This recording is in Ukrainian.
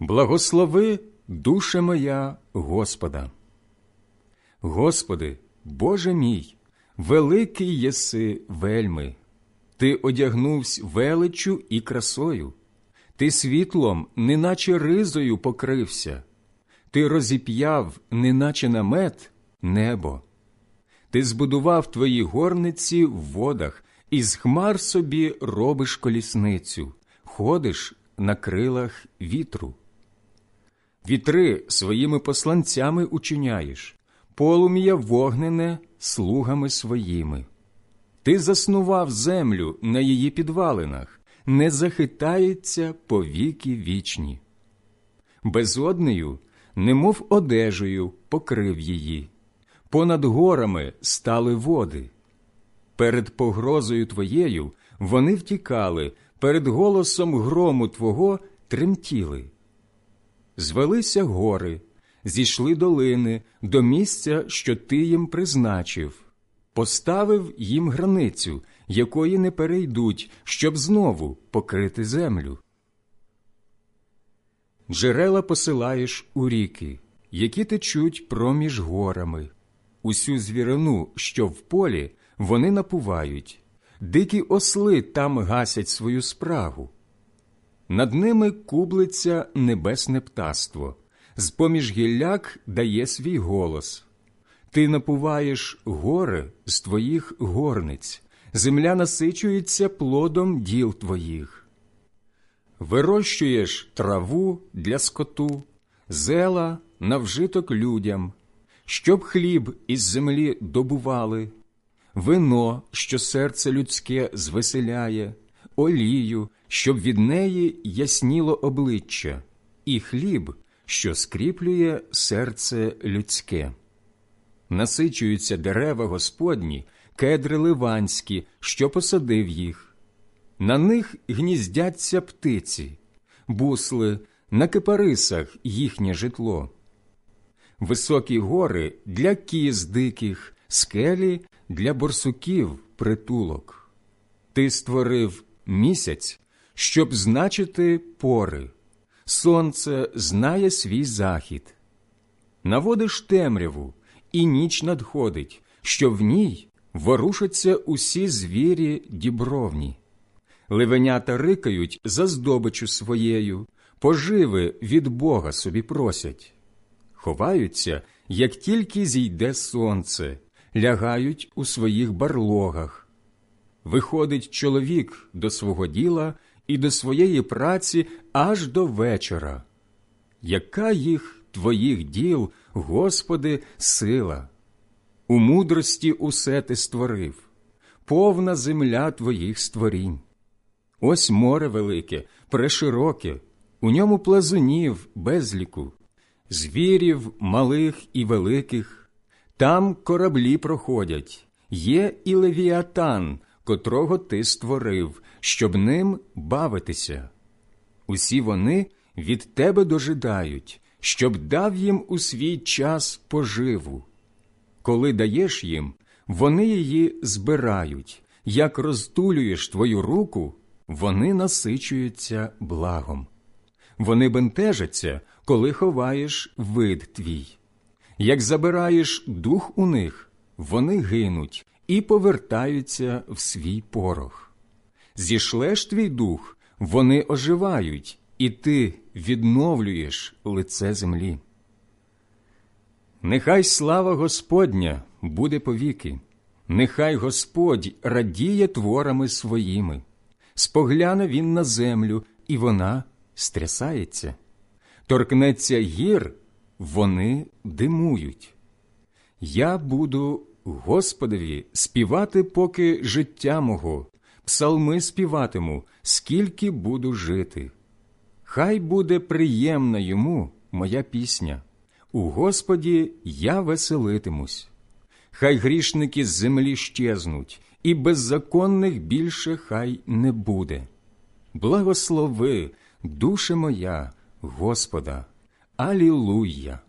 Благослови, душе моя, Господа. Господи, Боже мій, великий єси вельми, Ти одягнувся величчю і красою, ти світлом, неначе ризою покрився, ти розіп'яв, неначе намет, небо. Ти збудував твої горниці в водах, і з хмар собі робиш колісницю, ходиш на крилах вітру. Вітри своїми посланцями учиняєш, полум'я вогнене слугами своїми. Ти заснував землю на її підвалинах, не захитається по віки вічні. Безоднею, немов одежею, покрив її, понад горами стали води. Перед погрозою твоєю вони втікали, перед голосом грому твого тремтіли. Звелися гори, зійшли долини до місця, що ти їм призначив, поставив їм границю, якої не перейдуть, щоб знову покрити землю. Джерела посилаєш у ріки, які течуть проміж горами, усю звірину, що в полі, вони напувають, дикі осли там гасять свою справу. Над ними кублиться небесне птаство, з поміж гілляк дає свій голос. Ти напуваєш гори з твоїх горниць, земля насичується плодом діл твоїх. Вирощуєш траву для скоту, зела на вжиток людям, щоб хліб із землі добували, вино, що серце людське звеселяє, олію, щоб від неї ясніло обличчя, і хліб, що скріплює серце людське. Насичуються дерева Господні, кедри ливанські, що посадив їх. На них гніздяться птиці, бусли, на кипарисах їхнє житло. Високі гори для кіз диких, скелі для борсуків притулок. Ти створив місяць, щоб значити пори. Сонце знає свій захід. Наводиш темряву, і ніч надходить, що в ній ворушаться усі звірі дібровні. Ливенята рикають за здобичу своєю, поживи від Бога собі просять. Ховаються, як тільки зійде сонце, лягають у своїх барлогах. Виходить чоловік до свого діла і до своєї праці аж до вечора. Яка їх твоїх діл, Господи, сила? У мудрості усе ти створив, повна земля твоїх створінь. Ось море велике, прешироке, у ньому плазунів безліку, звірів малих і великих, там кораблі проходять, є і левіатан, котрого ти створив, щоб ним бавитися. Усі вони від тебе дожидають, щоб дав їм у свій час поживу. Коли даєш їм, вони її збирають, як розтулюєш твою руку, вони насичуються благом. Вони бентежаться, коли ховаєш вид твій. Як забираєш дух у них, вони гинуть і повертаються в свій порох. Зішлеш твій дух, вони оживають, і ти відновлюєш лице землі. Нехай слава Господня буде повіки, нехай Господь радіє творами своїми, спогляне він на землю, і вона стрясається, торкнеться гір, вони димують. Я буду Господові співати, поки життя мого, псалми співатиму, скільки буду жити. Хай буде приємна йому моя пісня. У Господі я веселитимусь. Хай грішники з землі щезнуть, і беззаконних більше хай не буде. Благослови, душе моя, Господа, Алілуя!